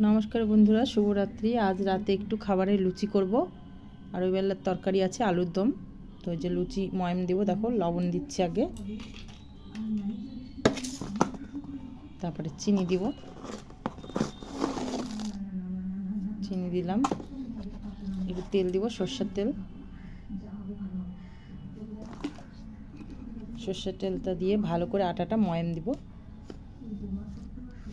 নমস্কার বন্ধুরা, শুভরাত্রি। আজ রাতে একটু খাবারে লুচি করব। আর ওই বেলার তরকারি আছে আলুর দম। তো যে লুচি, ময়ম দেবো। দেখো, লবণ দিচ্ছি আগে। তারপরে চিনি দিব। চিনি দিলাম। একটু তেল দিব, সর্ষের তেল। সর্ষের তেলটা দিয়ে ভালো করে আটাটা ময়ম দিব।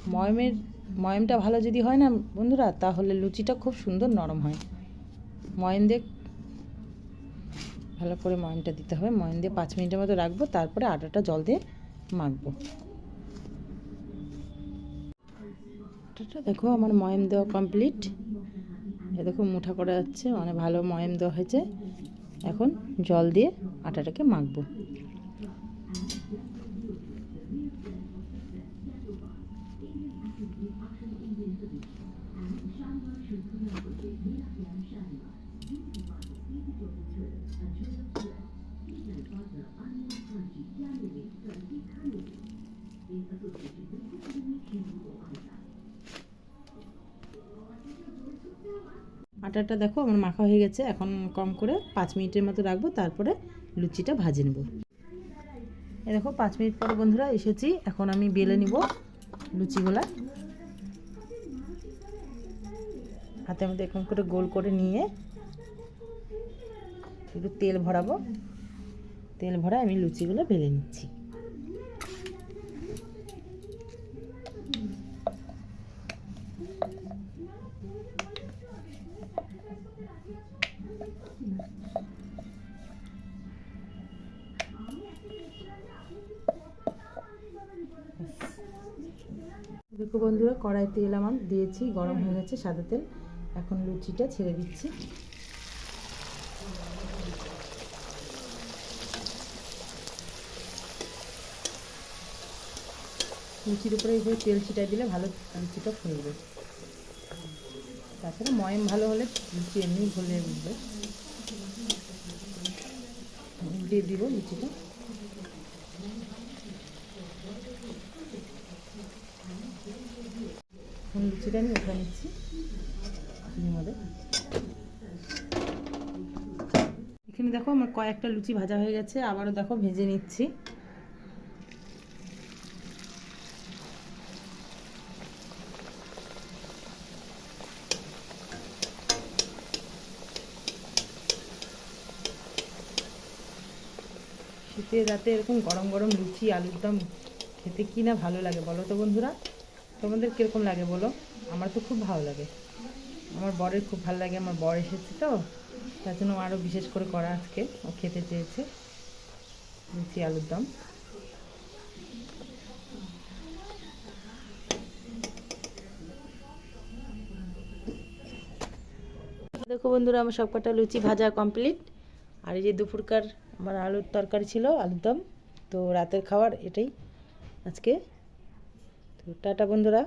ময়মের ময়মটা ভালো যদি হয় না, বন্ধুরা, তাহলে লুচিটা খুব সুন্দর নরম হয়। ময়ম দিয়ে ভালো করে ময়মটা দিতে হবে। ময়ম দিয়ে পাঁচ মিনিটের মতো রাখব, তারপরে আটাটা জল দিয়ে মাখবো। আটাটা দেখো, আমার ময়ম দেওয়া কমপ্লিট এ দেখো, মুঠা করা যাচ্ছে মানে ভালো ময়ম দেওয়া হয়েছে। এখন জল দিয়ে আটাটাকে মাখবো। আটাটা দেখো, আমার মাখা হয়ে গেছে। এখন কম করে পাঁচ মিনিটের মতো রাখব, তারপরে লুচিটা ভাজে নেব। এ দেখো, পাঁচ মিনিট পরে বন্ধুরা এসেছি। এখন আমি বেলে নিব লুচিগুলা। হাতের মধ্যে এরকম করে গোল করে নিয়ে একটু তেল ভরাবো। তেল ভরা আমি লুচিগুলো বেলে নিচ্ছি। দেখো বন্ধুরা কড়াই তেল আমার দিয়েছি গরম হয়ে গেছে সাদা তেল। এখন লুচিটা ছেড়ে দিচ্ছি। লুচির উপরে এইভাবে তেল ছিটাই দিলে ভালো লুচিটা ফুলবে। তাছাড়া ময়ম ভালো হলে লুচি এমনি ভুলে উঠবে। দিয়ে দিব লুচিটা। এখন লুচিটা আমি উঠে নিচ্ছি। এখানে দেখো আমার কয়েকটা লুচি ভাজা হয়ে গেছে, আবারও দেখো ভেজে নিচ্ছি। শীতের রাতে এরকম গরম গরম লুচি, আলুর দম খেতে কি না ভালো লাগে বলো তো বন্ধুরা? তোমাদের কীরকম লাগে বলো? আমার তো খুব ভালো লাগে। আমার বরের খুব ভালো লাগে, আমার বর এসেছে তো, তার জন্য আরও বিশেষ করে করা আজকে, ও খেতে চেয়েছে লুচি আলুর দম। দেখো বন্ধুরা, আমার সবকটা লুচি ভাজা কমপ্লিট আর এই যে দুপুরকার আমার আলুর তরকারি ছিল, আলুর দম, তো রাতের খাবার এটাই আজকে। তো টাটা বন্ধুরা।